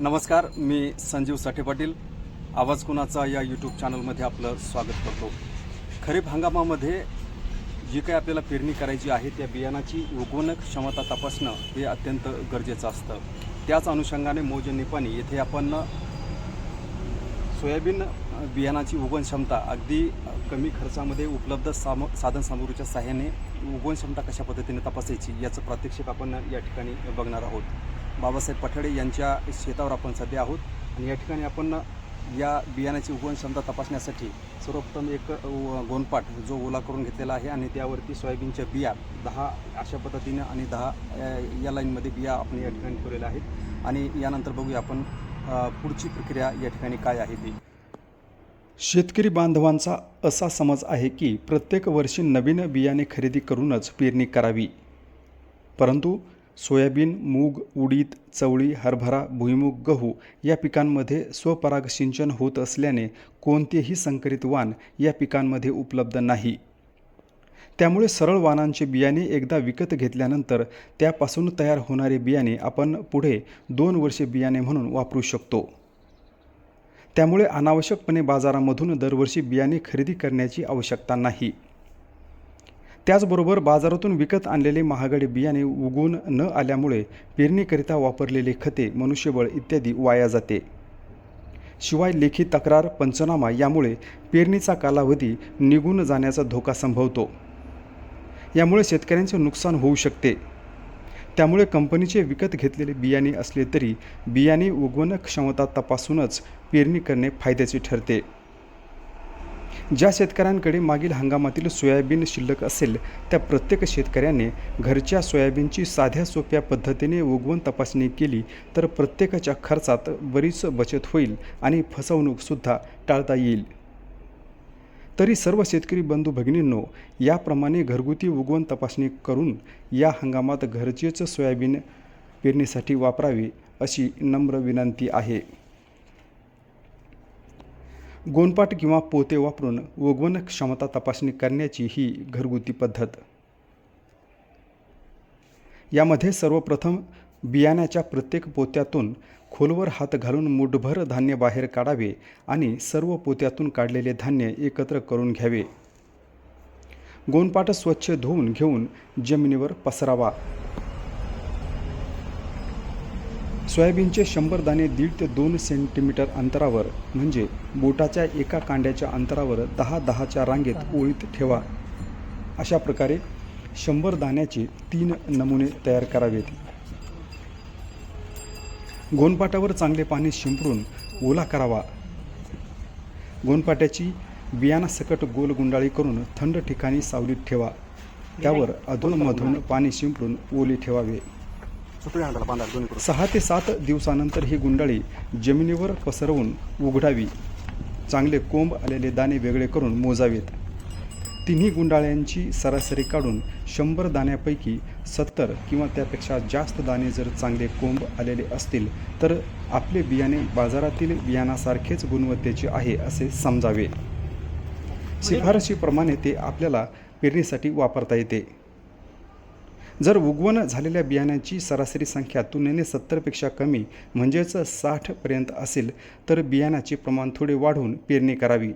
नमस्कार मी संजीव साठे पाटील. आवाज कुणाचा या यूट्यूब चॅनलमध्ये आपलं स्वागत करतो. खरीप हंगामामध्ये जी काही आपल्याला पेरणी करायची आहे त्या बियाणाची उगवण क्षमता तपासणं हे अत्यंत गरजेचं असतं. त्याच अनुषंगाने मोज निपाणी येथे आपण सोयाबीन बियाणाची उगवण क्षमता अगदी कमी खर्चामध्ये उपलब्ध साम साधन सामग्रीच्या सहाय्याने उगवण क्षमता कशा पद्धतीने तपासायची याचं प्रात्यक्षिक आपण या ठिकाणी बघणार आहोत. बाबासाहेब पठाडे यांच्या शेतावर आपण सध्या आहोत. आणि या ठिकाणी आपण या बियाण्याची उगवण क्षमता तपासण्यासाठी सर्वप्रथम एक गोनपाट जो ओला करून घेतलेला आहे आणि त्यावरती सोयाबीनच्या बिया दहा अशा पद्धतीने आणि दहा या लाईनमध्ये बिया आपण या ठिकाणी ठेवलेल्या आहेत. आणि यानंतर बघूया आपण पुढची प्रक्रिया या ठिकाणी काय आहे ती. शेतकरी बांधवांचा असा समज आहे की प्रत्येक वर्षी नवीन बियाणे खरेदी करूनच पेरणी करावी. परंतु सोयाबीन मूग उडीद चवळी हरभरा भुईमूग गहू या पिकांमध्ये स्वपराग सिंचन होत असल्याने कोणतेही संकरित वाण या पिकांमध्ये उपलब्ध नाही. त्यामुळे सरळ वाणांचे बियाणे एकदा विकत घेतल्यानंतर त्यापासून तयार होणारे बियाणे आपण पुढे दोन वर्षे बियाणे म्हणून वापरू शकतो. त्यामुळे अनावश्यकपणे बाजारामधून दरवर्षी बियाणे खरेदी करण्याची आवश्यकता नाही. त्याचबरोबर बाजारातून विकत आणलेले महागडे बियाणे उगवून न आल्यामुळे पेरणीकरिता वापरलेले खते मनुष्यबळ इत्यादी वाया जाते. शिवाय लेखी तक्रार पंचनामा यामुळे पेरणीचा कालावधी निघून जाण्याचा धोका संभवतो. यामुळे शेतकऱ्यांचे नुकसान होऊ शकते. त्यामुळे कंपनीचे विकत घेतलेले बियाणे असले तरी बियाणे उगवण क्षमता तपासूनच पेरणी करणे फायद्याचे ठरते. ज्या शेतकऱ्यांकडे मागील हंगामातील सोयाबीन शिल्लक असेल त्या प्रत्येक शेतकऱ्याने घरच्या सोयाबीनची साध्या सोप्या पद्धतीने उगवण तपासणी केली तर प्रत्येकाच्या खर्चात बरीच बचत होईल आणि फसवणूकसुद्धा टाळता येईल. तरी सर्व शेतकरी बंधू भगिनींनो याप्रमाणे घरगुती उगवण तपासणी करून या हंगामात घरचेच सोयाबीन पेरणीसाठी वापरावे अशी नम्र विनंती आहे. गोनपाट किंवा पोते वापरून उगवण क्षमता तपासणी करण्याची ही घरगुती पद्धत. यामध्ये सर्वप्रथम बियाण्याच्या प्रत्येक पोत्यातून खोलवर हात घालून मुठभर धान्य बाहेर काढावे आणि सर्व पोत्यातून काढलेले धान्य एकत्र करून घ्यावे. गोनपाट स्वच्छ धुवून घेऊन जमिनीवर पसरावा. सोयाबीनचे शंभर दाणे दीड ते दोन सेंटीमीटर अंतरावर म्हणजे बोटाच्या एका कांड्याच्या अंतरावर दहा दहाच्या रांगेत ओळीत ठेवा. अशा प्रकारे शंभर दाण्याचे तीन नमुने तयार करावेत. गोनपाटावर चांगले पाणी शिंपडून ओला करावा. गोनपाट्याची बियाणासकट गोल गुंडाळी करून थंड ठिकाणी सावलीत ठेवा. त्यावर अधूनमधून पाणी शिंपडून ओले ठेवावे. सहा ते सात दिवसानंतर ही गुंडाळी जमिनीवर पसरवून उघडावी. चांगले कोंब आलेले दाणे वेगळे करून मोजावेत. तिन्ही गुंडाळ्यांची सरासरी काढून शंभर दाण्यापैकी सत्तर किंवा त्यापेक्षा जास्त दाणे जर चांगले कोंब आलेले असतील तर आपले बियाणे बाजारातील बियाणासारखेच गुणवत्तेचे आहे असे समजावे. शिफारशीप्रमाणे ते आपल्याला पेरणीसाठी वापरता येते. जर उगवण झालेल्या बियाण्याची सरासरी संख्या तुलनेने सत्तरपेक्षा कमी म्हणजेच साठपर्यंत असेल तर बियाण्याचे प्रमाण थोडे वाढवून पेरणी करावी.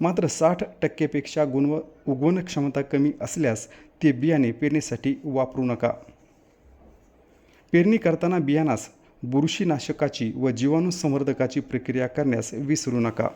मात्र साठ टक्केपेक्षा गुणव उगवण क्षमता कमी असल्यास ते बियाणे पेरणीसाठी वापरू नका. पेरणी करताना बियाणास बुरशीनाशकाची व जीवाणू संवर्धकाची प्रक्रिया करण्यास विसरू नका.